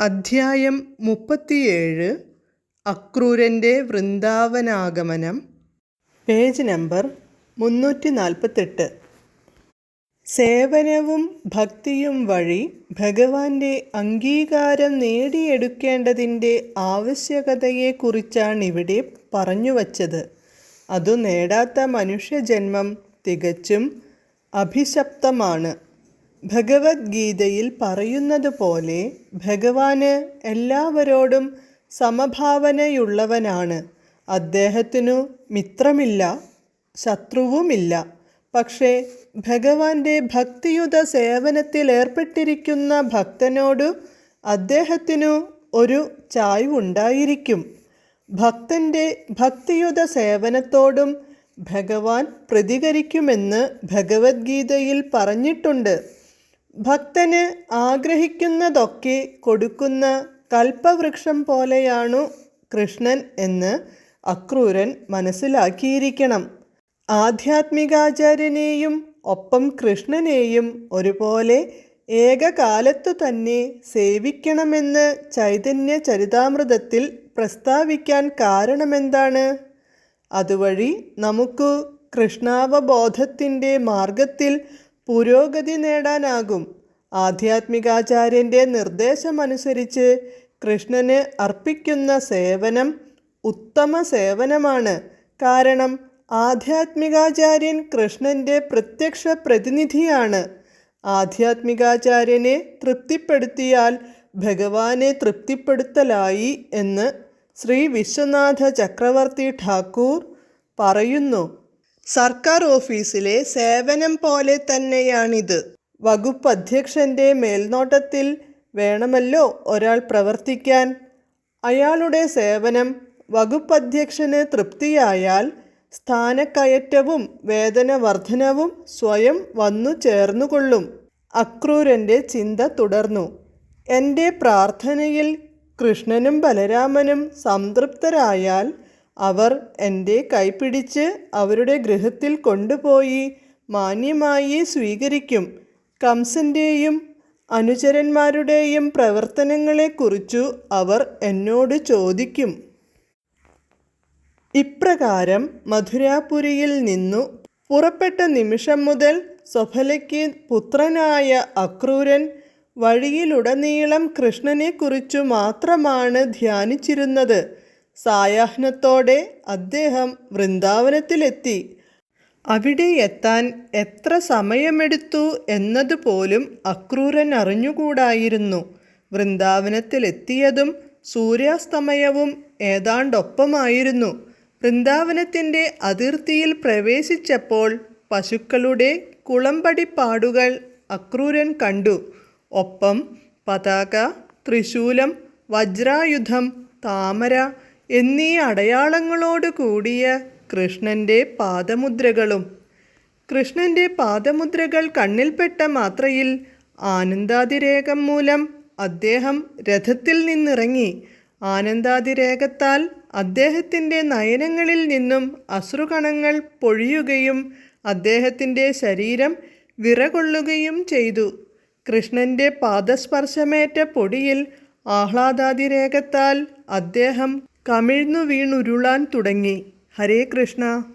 അധ്യായം മുപ്പത്തിയേഴ് അക്രൂരന്റെ വൃന്ദാവനാഗമനം. Page number മുന്നൂറ്റി നാൽപ്പത്തെട്ട് സേവനവും ഭക്തിയും വഴി ഭഗവാന്റെ അംഗീകാരം നേടിയെടുക്കേണ്ടതിന്റെ ആവശ്യകതയെക്കുറിച്ചാണിവിടെ പറഞ്ഞുവച്ചത്. അതു നേടാത്ത മനുഷ്യജന്മം തികച്ചും അഭിശപ്തമാണ്. ഭഗവത്ഗീതയിൽ പറയുന്നത് പോലെ ഭഗവാന് എല്ലാവരോടും സമഭാവനയുള്ളവനാണ്. അദ്ദേഹത്തിനു മിത്രമില്ല ശത്രുവുമില്ല. പക്ഷേ ഭഗവാന്റെ ഭക്തിയുത സേവനത്തിലേർപ്പെട്ടിരിക്കുന്ന ഭക്തനോട് അദ്ദേഹത്തിനു ഒരു ചായ്വുണ്ടായിരിക്കും. ഭക്തന്റെ ഭക്തിയുത സേവനത്തോടും ഭഗവാൻ പ്രതികരിക്കുമെന്ന് ഭഗവത്ഗീതയിൽ പറഞ്ഞിട്ടുണ്ട്. ഭക്തന് ആഗ്രഹിക്കുന്നതൊക്കെ കൊടുക്കുന്ന കൽപ്പവൃക്ഷം പോലെയാണു കൃഷ്ണൻ എന്ന് അക്രൂരൻ മനസ്സിലാക്കിയിരിക്കണം. ആധ്യാത്മികാചാര്യനെയും ഒപ്പം കൃഷ്ണനെയും ഒരുപോലെ ഏകകാലത്തു തന്നെ സേവിക്കണമെന്ന് ചൈതന്യ ചരിതാമൃതത്തിൽ പ്രസ്താവിക്കാൻ കാരണമെന്താണ്? അതുവഴി നമുക്ക് കൃഷ്ണാവബോധത്തിന്റെ മാർഗത്തിൽ പുരോഗതി നേടാനാകും. ആധ്യാത്മികാചാര്യന്റെ നിർദ്ദേശമനുസരിച്ച് കൃഷ്ണന് അർപ്പിക്കുന്ന സേവനം ഉത്തമ സേവനമാണ്. കാരണം ആധ്യാത്മികാചാര്യൻ കൃഷ്ണന്റെ പ്രത്യക്ഷ പ്രതിനിധിയാണ്. ആധ്യാത്മികാചാര്യനെ തൃപ്തിപ്പെടുത്തിയാൽ ഭഗവാനെ തൃപ്തിപ്പെടുത്തലായി എന്ന് ശ്രീ വിശ്വനാഥ ചക്രവർത്തി ഠാക്കൂർ പറയുന്നു. സർക്കാർ ഓഫീസിലെ സേവനം പോലെ തന്നെയാണിത്. വകുപ്പ് അധ്യക്ഷന്റെ മേൽനോട്ടത്തിൽ വേണമല്ലോ ഒരാൾ പ്രവർത്തിക്കാൻ. അയാളുടെ സേവനം വകുപ്പ് അധ്യക്ഷന് തൃപ്തിയായാൽ സ്ഥാനക്കയറ്റവും വേതന വർധനവും സ്വയം വന്നു ചേർന്നുകൊള്ളും. അക്രൂരന്റെ ചിന്ത തുടർന്നു. എന്റെ പ്രാർത്ഥനയിൽ കൃഷ്ണനും ബലരാമനും സംതൃപ്തരായാൽ അവർ എന്റെ കൈപിടിച്ച് അവരുടെ ഗൃഹത്തിൽ കൊണ്ടുപോയി മാന്യമായി സ്വീകരിക്കും. കംസന്റെയും അനുചരന്മാരുടെയും പ്രവർത്തനങ്ങളെക്കുറിച്ചു അവർ എന്നോട് ചോദിക്കും. ഇപ്രകാരം മധുരാപുരിയിൽ നിന്നു പുറപ്പെട്ട നിമിഷം മുതൽ സ്വഫലയ്ക്ക് പുത്രനായ അക്രൂരൻ വഴിയിലുടനീളം കൃഷ്ണനെക്കുറിച്ചു മാത്രമാണ് ധ്യാനിച്ചിരുന്നത്. സായാഹ്നത്തോടെ അദ്ദേഹം വൃന്ദാവനത്തിലെത്തി. അവിടെ എത്താൻ എത്ര സമയമെടുത്തു എന്നതുപോലും അക്രൂരൻ അറിഞ്ഞുകൂടായിരുന്നു. വൃന്ദാവനത്തിലെത്തിയതും സൂര്യാസ്തമയവും ഏതാണ്ടൊപ്പമായിരുന്നു. വൃന്ദാവനത്തിന്റെ അതിർത്തിയിൽ പ്രവേശിച്ചപ്പോൾ പശുക്കളുടെ കുളമ്പടിപ്പാടുകൾ അക്രൂരൻ കണ്ടു. ഒപ്പം പതാക ത്രിശൂലം വജ്രായുധം താമര എന്നീ അടയാളങ്ങളോട് കൂടിയ കൃഷ്ണന്റെ പാദമുദ്രകളും. കൃഷ്ണന്റെ പാദമുദ്രകൾ കണ്ണിൽപ്പെട്ട മാത്രയിൽ ആനന്ദാതിരേകം മൂലം അദ്ദേഹം രഥത്തിൽ നിന്നിറങ്ങി. ആനന്ദാതിരേകത്താൽ അദ്ദേഹത്തിന്റെ നയനങ്ങളിൽ നിന്നും അശ്രുകണങ്ങൾ പൊഴിയുകയും അദ്ദേഹത്തിന്റെ ശരീരം വിറകൊള്ളുകയും ചെയ്തു. കൃഷ്ണന്റെ പാദസ്പർശമേറ്റ പൊടിയിൽ ആഹ്ലാദാതിരേകത്താൽ അദ്ദേഹം കമിഴ്ന്നു വീണുരുളാൻ തുടങ്ങി. ഹരേ കൃഷ്ണ.